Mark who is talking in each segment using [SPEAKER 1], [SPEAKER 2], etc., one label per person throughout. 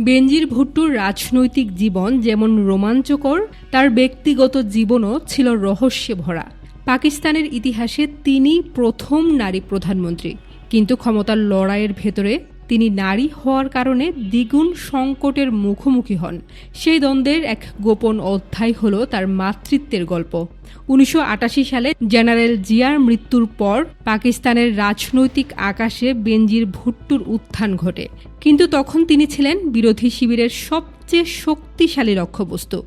[SPEAKER 1] বেনজির ভুট্টোর রাজনৈতিক জীবন যেমন রোমাঞ্চকর, তার ব্যক্তিগত জীবনও ছিল রহস্যে ভরা পাকিস্তানের ইতিহাসে তিনি প্রথম নারী প্রধানমন্ত্রী। কিন্তু ক্ষমতার লড়াইয়ের ভেতরে তিনি নারী হওয়ার কারণে দ্বিগুণ সংকটের মুখোমুখি হন। সেই দ্বন্দ্বের এক গোপন অধ্যায় হল তার মাতৃত্বের গল্প। উনিশশো সালে জেনারেল জিয়ার মৃত্যুর পর পাকিস্তানের রাজনৈতিক আকাশে বেনজির ভুট্টোর উত্থান ঘটে। কিন্তু তখন তিনি ছিলেন বিরোধী শিবিরের সবচেয়ে শক্তিশালী লক্ষ্যবস্তু।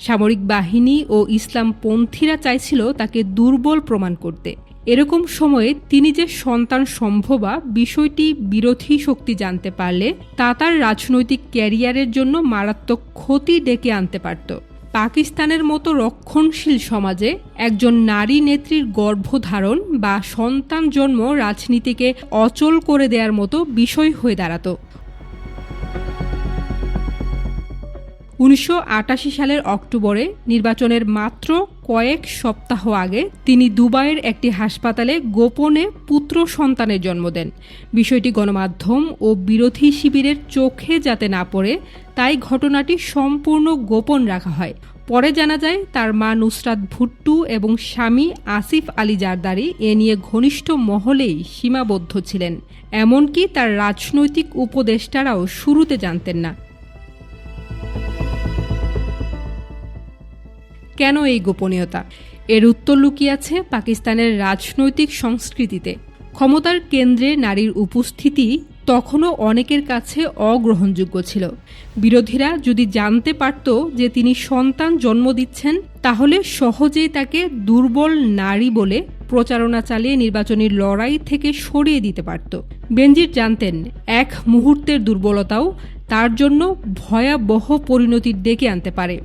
[SPEAKER 1] সামরিক বাহিনী ও ইসলামপন্থীরা চাইছিল তাকে দুর্বল প্রমাণ করতে। এরকম সময়ে তিনি যে সন্তান সম্ভবা বিষয়টি বিরোধী শক্তি জানতে পারলে তা তার রাজনৈতিক ক্যারিয়ারের জন্য মারাত্মক ক্ষতি ডেকে আনতে পারত। পাকিস্তানের মতো রক্ষণশীল সমাজে একজন নারী নেত্রীর গর্ভধারণ বা সন্তান জন্ম রাজনীতিকে অচল করে দেওয়ার মতো বিষয় হয়ে দাঁড়াতো। উনিশশো আটাশি সালের অক্টোবরে নির্বাচনের মাত্র কয়েক সপ্তাহ আগে তিনি দুবাইয়ের একটি হাসপাতালে গোপনে পুত্র সন্তানের জন্ম দেন। বিষয়টি গণমাধ্যম ও বিরোধী শিবিরের চোখে যাতে না পড়ে, তাই ঘটনাটি সম্পূর্ণ গোপন রাখা হয়। পরে জানা যায়, তার মা নুসরাত ভুট্টু এবং স্বামী আসিফ আলী জারদারি এ নিয়ে ঘনিষ্ঠ মহলেই সীমাবদ্ধ ছিলেন। এমনকি তার রাজনৈতিক উপদেষ্টারাও শুরুতে জানতেন না। কেন এই গোপনীয়তা? এর উত্তর লুকিয়ে আছে পাকিস্তানের রাজনৈতিক সংস্কৃতিতে। ক্ষমতার কেন্দ্রে নারীর উপস্থিতি তখনও অনেকের কাছে অগ্রহণযোগ্য ছিল। বিরোধীরা যদি জানতে পারত যে তিনি সন্তান জন্ম দিচ্ছেন, তাহলে সহজেই তাকে দুর্বল নারী বলে প্রচারণা চালিয়ে নির্বাচনী লড়াই থেকে সরিয়ে দিতে পারত। বেনজির জানতেন, এক মুহূর্তের দুর্বলতাও তার জন্য ভয়াবহ পরিণতির ডেকে আনতে পারে।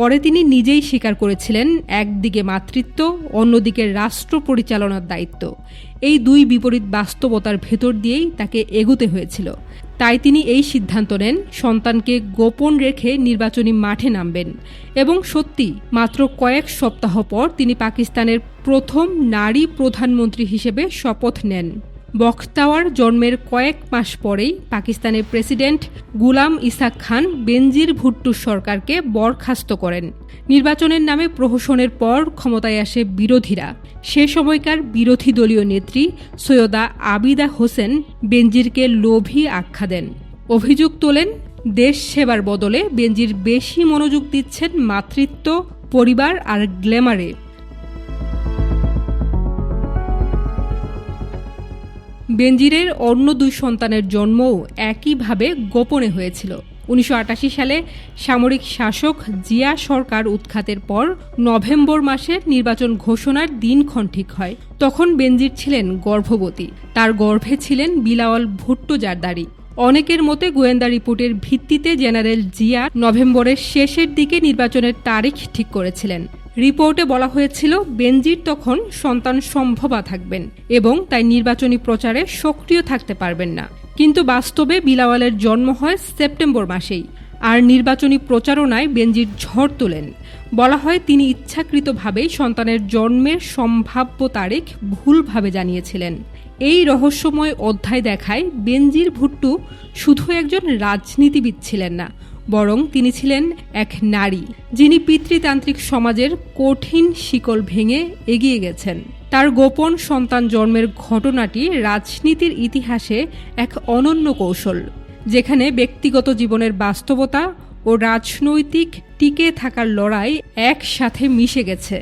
[SPEAKER 1] পরে তিনি নিজেই স্বীকার করেছিলেন একদিকে মাতৃত্ব, অন্যদিকে রাষ্ট্র পরিচালনার দায়িত্ব। এই দুই বিপরীত বাস্তবতার ভেতর দিয়েই তাকে এগুতে হয়েছিল। তাই তিনি এই সিদ্ধান্ত নেন, সন্তানকে গোপন রেখে নির্বাচনী মাঠে নামবেন এবং সত্যি, মাত্র কয়েক সপ্তাহ পর তিনি পাকিস্তানের প্রথম নারী প্রধানমন্ত্রী হিসেবে শপথ নেন। বখতাওয়ার জন্মের কয়েক মাস পরেই পাকিস্তানের প্রেসিডেন্ট গুলাম ইসাক খান বেনজির ভুট্টু সরকারকে বরখাস্ত করেন। নির্বাচনের নামে প্রহসনের পর ক্ষমতায় আসে বিরোধীরা। সে সময়কার বিরোধী দলীয় নেত্রী সৈয়দা আবিদা হোসেন বেনজিরকে লোভী আখ্যা দেন। অভিযোগ তোলেন, দেশ সেবার বদলে বেনজির বেশি মনোযোগ দিচ্ছেন মাতৃত্ব, পরিবার আর গ্ল্যামারে। বেনজিরের অন্য দুই সন্তানের জন্মও একইভাবে গোপনে হয়েছিল। উনিশশো আটাশি সালে সামরিক শাসক জিয়া সরকার উৎখাতের পর নভেম্বর মাসে নির্বাচন ঘোষণার দিনক্ষণ ঠিক হয়। তখন বেনজির ছিলেন গর্ভবতী। তার গর্ভে ছিলেন বিলাওয়াল ভুট্টো জারদারি। অনেকের মতে গোয়েন্দা রিপোর্টের ভিত্তিতে জেনারেল জিয়া নভেম্বরের শেষের দিকে নির্বাচনের তারিখ ঠিক করেছিলেন। রিপোর্টে বলা হয়েছিল, বেনজির তখন সন্তান সম্ভবা থাকবেন এবং তাই নির্বাচনী প্রচারে সক্রিয় থাকতে পারবেন না। কিন্তু বাস্তবে বিলাওয়ালের জন্ম হয় সেপ্টেম্বর মাসেই, আর নির্বাচনী প্রচারণায় বেনজির ঝড় তোলেন। বলা হয়, তিনি ইচ্ছাকৃতভাবেই সন্তানের জন্মের সম্ভাব্য তারিখ ভুলভাবে জানিয়েছিলেন। এই রহস্যময় অধ্যায় দেখায় বেনজির ভুট্টু শুধু একজন রাজনীতিবিদ ছিলেন না বরং তিনি ছিলেন এক নারী, যিনি পিতৃতান্ত্রিক সমাজের কঠিন শিকল ভেঙে এগিয়ে গেছেন। তার গোপন সন্তান জন্মের ঘটনাটি রাজনীতির ইতিহাসে এক অনন্য কৌশল, যেখানে ব্যক্তিগত জীবনের বাস্তবতা ও রাজনৈতিক টিকে থাকার লড়াই একসাথে মিশে গেছে।